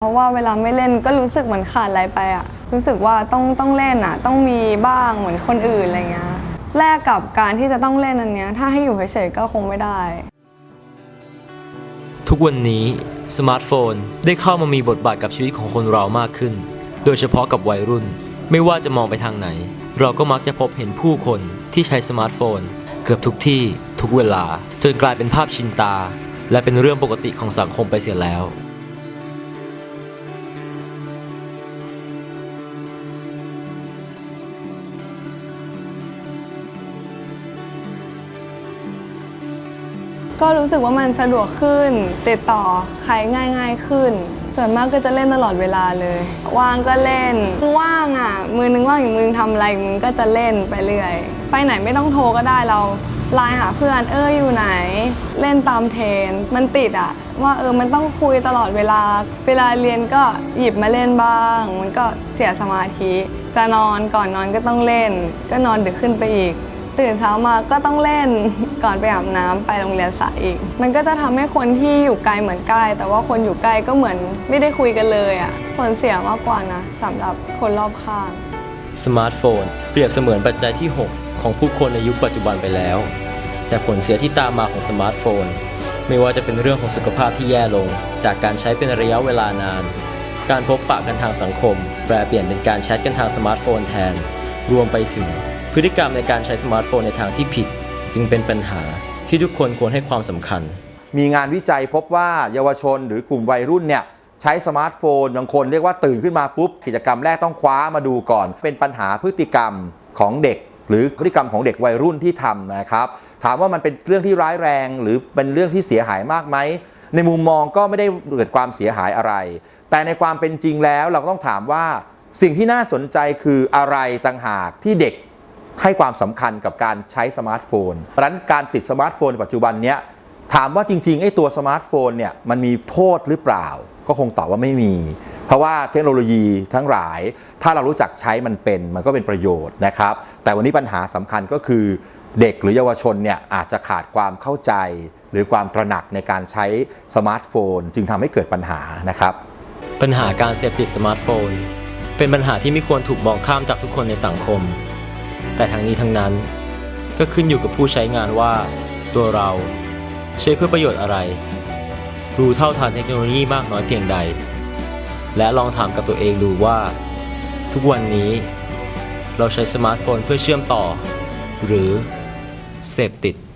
เพราะว่าเวลาไม่เล่นก็รู้สึกเหมือนขาดอะไรไปอะรู้สึกว่าต้องต้องเล่นอะต้องมีบ้างเหมือนคนอื่นอะไรเงี้ยแลกกับการที่จะต้องเล่นอันเนี้ยถ้าให้อยู่เฉยๆก็คงไม่ได้ ทุกวันนี้สมาร์ทโฟนได้เข้ามามีบทบาทกับชีวิตของคนเรามากขึ้น โดยเฉพาะกับวัยรุ่น ไม่ว่าจะมองไปทางไหน เราก็มักจะพบเห็นผู้คนที่ใช้สมาร์ทโฟน เกือบทุกที่ ทุกเวลา จนกลายเป็นภาพชินตา และเป็นเรื่องปกติของสังคมไปเสียแล้ว ก็รู้สึกว่ามันสะดวกขึ้น ติดต่อใครง่ายง่ายๆขึ้น ส่วนมากก็จะเล่นตลอดเวลาเลยว่างก็เล่นว่างอะมือนึงว่างอีกมือนึงทำอะไรอีกมือก็จะเล่นไปเรื่อยไปไหนไม่ต้องโทรก็ได้เราไลน์หาเพื่อนเอออยู่ไหน เล่นตามเทรนมันติดอะว่าเออมันต้องคุยตลอดเวลา เวลาเรียนก็หยิบมาเล่นบ้าง มันก็เสียสมาธิ จะนอนก่อนนอนก็ต้องเล่น ก็นอนดึกขึ้นไปอีก ตื่นเช้ามาก็ต้องเล่นก่อนไปอาบน้ำไปโรงเรียนสายอีก มันก็จะทำให้คนที่อยู่ไกลเหมือนใกล้ แต่ว่าคนอยู่ใกล้ก็เหมือนไม่ได้คุยกันเลยอะ่ะผลเสียมากกว่านะสำหรับคนรอบข้างสมาร์ทโฟน เปรียบเสมือนปัจจัยที่ 6 ของผู้คนในยุคปัจจุบันไปแล้ว แต่ผลเสียที่ตามมาของสมาร์ทโฟน ไม่ว่าจะเป็นเรื่องของสุขภาพที่แย่ลง จากการใช้เป็นระยะเวลานาน การพบปะกันทางสังคม แปลเปลี่ยนเป็นการแชทกันทางสมาร์ทโฟนแทน รวมไปถึง พฤติกรรมในการใช้สมาร์ทโฟนในทางที่ผิด จึงเป็นปัญหาที่ทุกคนควรให้ความสำคัญ มีงานวิจัยพบว่าเยาวชนหรือกลุ่มวัยรุ่นเนี่ยใช้สมาร์ทโฟนบางคนเรียกว่าตื่นขึ้นมาปุ๊บ กิจกรรมแรกต้องคว้ามาดูก่อน เป็นปัญหาพฤติกรรมของเด็ก หรือพฤติกรรมของเด็กวัยรุ่นที่ทำนะครับ ถามว่ามันเป็นเรื่องที่ร้ายแรง หรือเป็นเรื่องที่เสียหายมากไหมในมุมมองก็ไม่ได้เกิดความเสียหายอะไร แต่ในความเป็นจริงแล้วเราก็ต้องถามว่าสิ่งที่น่าสนใจคืออะไรต่างหากที่เด็ก ให้ความสำคัญกับการใช้สมาร์ทโฟน เพราะฉะนั้นการติดสมาร์ทโฟนในปัจจุบันเนี้ยถามว่าจริงๆไอ้ตัวสมาร์ทโฟนเนี่ยมันมีโทษหรือเปล่า ก็คงตอบว่าไม่มี เพราะว่าเทคโนโลยีทั้งหลาย ถ้าเรารู้จักใช้มันเป็นมันก็เป็นประโยชน์นะครับ แต่วันนี้ปัญหาสำคัญก็คือเด็กหรือเยาวชนเนี่ยอาจจะขาดความเข้าใจ หรือความตระหนักในการใช้สมาร์ทโฟน จึงทำให้เกิดปัญหานะครับ ปัญหาการเสพติดสมาร์ทโฟน เป็นปัญหาที่ไม่ควรถูกมองข้ามจากทุกคนในสังคม แต่ทั้งนี้ทั้งนั้น ก็ขึ้นอยู่กับผู้ใช้งานว่า ตัวเราใช้เพื่อประโยชน์อะไร รู้เท่าทันเทคโนโลยีมากน้อยเพียงใด และลองถามกับตัวเองดูว่า ทุกวันนี้ เราใช้สมาร์ทโฟนเพื่อเชื่อมต่อ หรือเสพติด